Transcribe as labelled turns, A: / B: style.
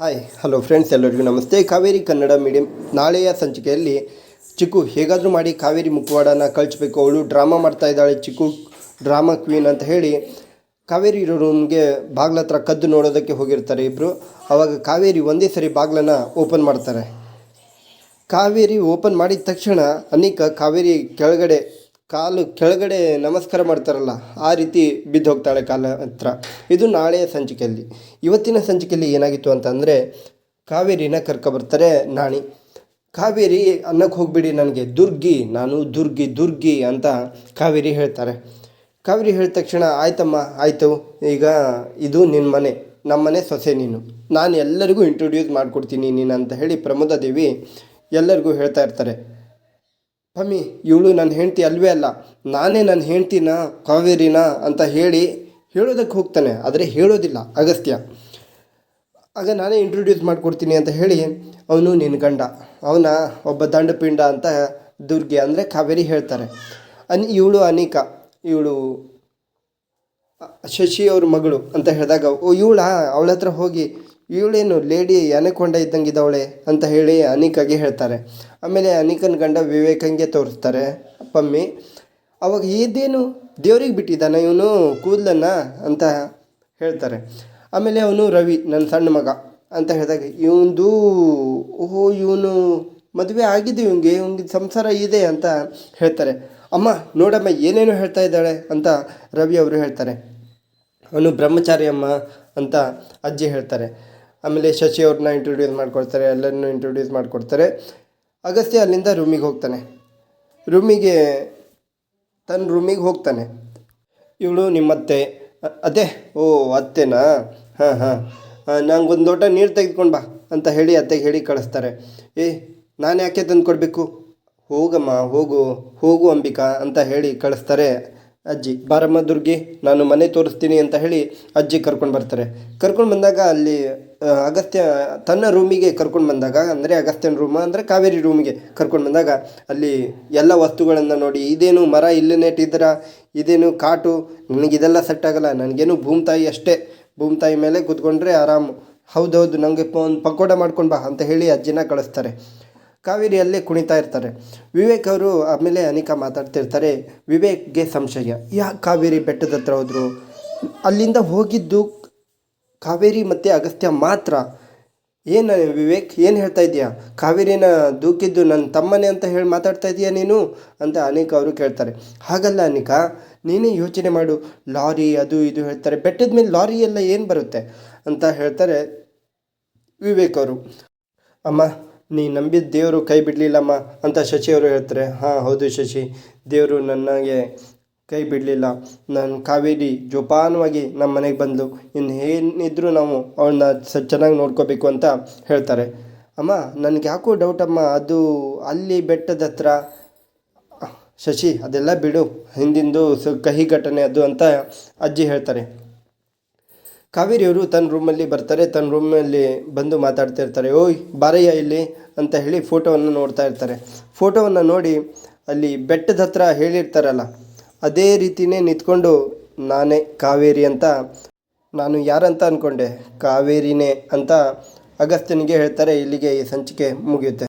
A: Hi hello friends ಎಲ್ಲರಿಗೂ ನಮಸ್ತೆ. Kaveri Kannada medium ನಾಳೆಯ ಸಂಚಿಕೆಯಲ್ಲಿ ಚಿಕ್ಕು ಹೇಗಾದರೂ ಮಾಡಿ ಕಾವೇರಿ ಮುಖವಾಡನ ಕಳಿಸ್ಬೇಕು ಅವಳು ಡ್ರಾಮಾ ಮಾಡ್ತಾ ಇದ್ದಾಳೆ ಚಿಕ್ಕು, ಡ್ರಾಮಾ ಕ್ವೀನ್ ಅಂತ ಹೇಳಿ. ಕಾವೇರಿ ಇರೋ ರೂಮ್ಗೆ ಬಾಗ್ಲ ಹತ್ರ ಕದ್ದು ನೋಡೋದಕ್ಕೆ ಹೋಗಿರ್ತಾರೆ ಇಬ್ಬರು ಅವಾಗ ಕಾವೇರಿ ಒಂದೇ ಸರಿ ಬಾಗ್ಲನ್ನು ಓಪನ್ ಮಾಡ್ತಾರೆ. ಕಾವೇರಿ ಓಪನ್ ಮಾಡಿದ ತಕ್ಷಣ ಅನೇಕ ಕಾವೇರಿ ಕೆಳಗಡೆ ಕಾಲು ಕೆಳಗಡೆ ನಮಸ್ಕಾರ ಮಾಡ್ತಾರಲ್ಲ, ಆ ರೀತಿ ಬಿದ್ದು ಹೋಗ್ತಾಳೆ ಕಾಲ ಹತ್ರ. ಇದು ನಾಳೆಯ ಸಂಚಿಕೆಯಲ್ಲಿ. ಇವತ್ತಿನ ಸಂಚಿಕೆಯಲ್ಲಿ ಏನಾಗಿತ್ತು ಅಂತಂದರೆ, ಕಾವೇರಿನ ಕರ್ಕೊಬರ್ತಾರೆ ನಾಣಿ. ಕಾವೇರಿ ಅನ್ನಕ್ಕೆ ಹೋಗ್ಬಿಡಿ ನನಗೆ, ದುರ್ಗಿ, ನಾನು ದುರ್ಗಿ ದುರ್ಗಿ ಅಂತ ಕಾವೇರಿ ಹೇಳ್ತಾರೆ. ಕಾವೇರಿ ಹೇಳಿದ ತಕ್ಷಣ, ಆಯ್ತಮ್ಮ, ಆಯಿತು, ಈಗ ಇದು ನಿನ್ನ ಮನೆ ನಮ್ಮ ಮನೆ ಸೊಸೆ ನೀನು. ನಾನು ಎಲ್ಲರಿಗೂ ಇಂಟ್ರೊಡ್ಯೂಸ್ ಮಾಡಿಕೊಡ್ತೀನಿ ನೀನು ಅಂತ ಹೇಳಿ ಪ್ರಮೋದ ದೇವಿ ಎಲ್ಲರಿಗೂ ಹೇಳ್ತಾ ಇರ್ತಾರೆ. ಪಮ್ಮಿ ಇವಳು ನನ್ನ ಹೆಂಡತಿ ಅಲ್ವೇ ಅಲ್ಲ, ನಾನೇ ನನ್ನ ಹೆಂಡ್ತಿನ, ಕಾವೇರಿನ ಅಂತ ಹೇಳಿ ಹೇಳೋದಕ್ಕೆ ಹೋಗ್ತಾನೆ, ಆದರೆ ಹೇಳೋದಿಲ್ಲ, ಅಗಸ್ತ್ಯ. ಆಗ ನಾನೇ ಇಂಟ್ರೊಡ್ಯೂಸ್ ಮಾಡಿಕೊಡ್ತೀನಿ ಅಂತ ಹೇಳಿ ಅವನು ನಿನ್ನ ಗಂಡ, ಅವನ ಒಬ್ಬ ದಂಡಪಿಂಡ ಅಂತ ದುರ್ಗೆ ಅಂದರೆ ಕಾವೇರಿ ಹೇಳ್ತಾರೆ. ಅನ್ ಇವಳು ಅನಿಕಾ, ಇವಳು ಶಶಿ ಅವ್ರ ಮಗಳು ಅಂತ ಹೇಳಿದಾಗ, ಓ, ಇವಳ ಅವಳ ಹತ್ರ ಹೋಗಿ ಇವಳೇನು ಲೇಡಿ ಅನೆಕೊಂಡ ಇದ್ದಂಗೆ ಇದ್ದಾವಳೆ ಅಂತ ಹೇಳಿ ಅನಿಕಾಗೆ ಹೇಳ್ತಾರೆ. ಆಮೇಲೆ ಅನಿಕನ ಗಂಡ ವಿವೇಕಂಗೆ ತೋರಿಸ್ತಾರೆ, ಪಮ್ಮಿ, ಅವಾಗ ಇದೇನು ದೇವ್ರಿಗೆ ಬಿಟ್ಟಿದ್ದಾನೆ? ಇವನು ಕೂದಲನ್ನ? ಅಂತ ಹೇಳ್ತಾರೆ. ಆಮೇಲೆ ಅವನು ರವಿ, ನನ್ನ ಸಣ್ಣ ಮಗ ಅಂತ ಹೇಳಿದಾಗ, ಇವಂದು, ಓಹೋ, ಇವನು ಮದುವೆ ಆಗಿದೆ ಇವಂಗೆ ಇವಂಗೆ ಸಂಸಾರ ಇದೆ ಅಂತ ಹೇಳ್ತಾರೆ. ಅಮ್ಮ, ನೋಡಮ್ಮ, ಏನೇನು ಹೇಳ್ತಾ ಇದ್ದಾಳೆ ಅಂತ ರವಿ ಅವರು ಹೇಳ್ತಾರೆ. ಅವನು ಬ್ರಹ್ಮಚಾರಿ ಅಮ್ಮ ಅಂತ ಅಜ್ಜಿ ಹೇಳ್ತಾರೆ. ಆಮೇಲೆ ಶಶಿ ಅವ್ರನ್ನ ಇಂಟ್ರೊಡ್ಯೂಸ್ ಮಾಡಿಕೊಡ್ತಾರೆ, ಎಲ್ಲರನ್ನೂ ಇಂಟ್ರೊಡ್ಯೂಸ್ ಮಾಡಿಕೊಡ್ತಾರೆ. ಅಗಸ್ತ್ಯ ಅಲ್ಲಿಂದ ರೂಮಿಗೆ ಹೋಗ್ತಾನೆ. ರೂಮಿಗೆ ತನ್ನ ರೂಮಿಗೆ ಹೋಗ್ತಾನೆ. ಇವಳು ನಿಮ್ಮತ್ತೆ ಅದೇ ಓ, ಅತ್ತೆನಾ? ಹಾಂ ಹಾಂ. ನಂಗೊಂದು ಲೋಟ ನೀರು ತೆಗೆದುಕೊಂಡು ಬಾ ಅಂತ ಹೇಳಿ ಅತ್ತೆಗೆ ಹೇಳಿ ಕಳಿಸ್ತಾರೆ. ಏ, ನಾನು ಯಾಕೆ ತಂದು ಕೊಡಬೇಕು? ಹೋಗಮ್ಮ, ಹೋಗು ಹೋಗು ಅಂಬಿಕಾ ಅಂತ ಹೇಳಿ ಕಳಿಸ್ತಾರೆ ಅಜ್ಜಿ. ಬಾರಮ್ಮ ದುರ್ಗಿ, ನಾನು ಮನೆ ತೋರಿಸ್ತೀನಿ ಅಂತ ಹೇಳಿ ಅಜ್ಜಿ ಕರ್ಕೊಂಡು ಬರ್ತಾರೆ. ಕರ್ಕೊಂಡು ಬಂದಾಗ ಅಲ್ಲಿ ಅಗಸ್ತ್ಯ ತನ್ನ ರೂಮಿಗೆ ಕರ್ಕೊಂಡು ಬಂದಾಗ, ಅಂದರೆ ಅಗಸ್ತ್ಯನ ರೂಮ, ಅಂದರೆ ಕಾವೇರಿ ರೂಮಿಗೆ ಕರ್ಕೊಂಡು ಬಂದಾಗ, ಅಲ್ಲಿ ಎಲ್ಲ ವಸ್ತುಗಳನ್ನು ನೋಡಿ, ಇದೇನು ಮರ ಇಲ್ಲಿ ನೆಟ್ಟಿದ್ದರ? ಇದೇನು ಕಾಟು? ನನಗಿದೆಲ್ಲ ಸೆಟ್ ಆಗಲ್ಲ. ನನಗೇನು ಭೂಮ್ತಾಯಿ ಅಷ್ಟೇ. ಭೂಮ್ತಾಯಿ ಮೇಲೆ ಕೂತ್ಕೊಂಡ್ರೆ ಆರಾಮು. ಹೌದೌದು ನನಗೆ ಒಂದು ಪಕೋಡ ಮಾಡ್ಕೊಂಡು ಬಾ ಅಂತ ಹೇಳಿ ಅಜ್ಜಿನ ಕಳಿಸ್ತಾರೆ. ಕಾವೇರಿಯಲ್ಲೇ ಕುಣಿತಾ ಇರ್ತಾರೆ. ವಿವೇಕ್ ಅವರು ಆಮೇಲೆ ಅನಿಕಾ ಮಾತಾಡ್ತಿರ್ತಾರೆ ವಿವೇಕ್ಗೆ ಸಂಶಯ. ಯಾಕೆ ಕಾವೇರಿ ಬೆಟ್ಟದ ಹತ್ರ ಹೋದರು? ಅಲ್ಲಿಂದ ಹೋಗಿದ್ದು ಕಾವೇರಿ ಮತ್ತು ಅಗಸ್ತ್ಯ ಮಾತ್ರ. ಏನು ವಿವೇಕ್, ಏನು ಹೇಳ್ತಾ ಇದೀಯಾ ಕಾವೇರಿನ ದೂಕಿದ್ದು ನನ್ನ ತಮ್ಮನೇ ಅಂತ ಹೇಳಿ ಮಾತಾಡ್ತಾ ಇದೀಯಾ ನೀನು? ಅಂತ ಅನೇಕ ಅವರು ಕೇಳ್ತಾರೆ. ಹಾಗಲ್ಲ ಅನಿಕಾ, ನೀನೇ ಯೋಚನೆ ಮಾಡು. ಲಾರಿ, ಅದು ಇದು ಹೇಳ್ತಾರೆ. ಬೆಟ್ಟದ ಮೇಲೆ ಲಾರಿ ಎಲ್ಲ ಏನು ಬರುತ್ತೆ? ಅಂತ ಹೇಳ್ತಾರೆ ವಿವೇಕ್ ಅವರು. ಅಮ್ಮ, ನೀ ನಂಬಿದ ದೇವರು ಕೈ ಬಿಡಲಿಲ್ಲಮ್ಮ ಅಂತ ಶಶಿ ಅವರು ಹೇಳ್ತಾರೆ. ಹಾಂ, ಹೌದು ಶಶಿ. ದೇವರು ನನಗೆ ಕೈ ಬಿಡಲಿಲ್ಲ. ನಾನು ಕಾವೇರಿ ಜೋಪಾನವಾಗಿ ನಮ್ಮ ಮನೆಗೆ ಬಂದಳು ಇನ್ನು ಏನಿದ್ರು ನಾವು ಅವಳನ್ನ ಸ, ಚೆನ್ನಾಗಿ ನೋಡ್ಕೋಬೇಕು ಅಂತ ಹೇಳ್ತಾರೆ. ಅಮ್ಮ, ನನಗೆ ಯಾಕೋ ಡೌಟ್ ಅಮ್ಮ. ಅದು ಅಲ್ಲಿ ಬೆಟ್ಟದ ಹತ್ರ. ಶಶಿ, ಅದೆಲ್ಲ ಬಿಡು. ಹಿಂದಿಂದು ಸ, ಕಹಿ ಘಟನೆ ಅದು ಅಂತ ಅಜ್ಜಿ ಹೇಳ್ತಾರೆ. ಕಾವೇರಿಯವರು ತನ್ನ ರೂಮಲ್ಲಿ ಬರ್ತಾರೆ. ತನ್ನ ರೂಮಲ್ಲಿ ಬಂದು ಮಾತಾಡ್ತಿರ್ತಾರೆ ಓಯ್, ಬಾರಯ್ಯ ಇಲ್ಲಿ ಅಂತ ಹೇಳಿ ಫೋಟೋವನ್ನು ನೋಡ್ತಾ ಇರ್ತಾರೆ. ಫೋಟೋವನ್ನು ನೋಡಿ ಅಲ್ಲಿ ಬೆಟ್ಟದ ಹತ್ರ ಹೇಳಿರ್ತಾರಲ್ಲ ಅದೇ ರೀತಿಯೇ ನಿಂತ್ಕೊಂಡು ನಾನೇ ಕಾವೇರಿ ಅಂತ ನಾನು ಯಾರಂತ ಅಂದ್ಕೊಂಡೆ ಕಾವೇರಿನೇ ಅಂತ ಅಗಸ್ತ್ಯನಿಗೆ ಹೇಳ್ತಾರೆ, ಇಲ್ಲಿಗೆ ಈ ಸಂಚಿಕೆ ಮುಗಿಯುತ್ತೆ.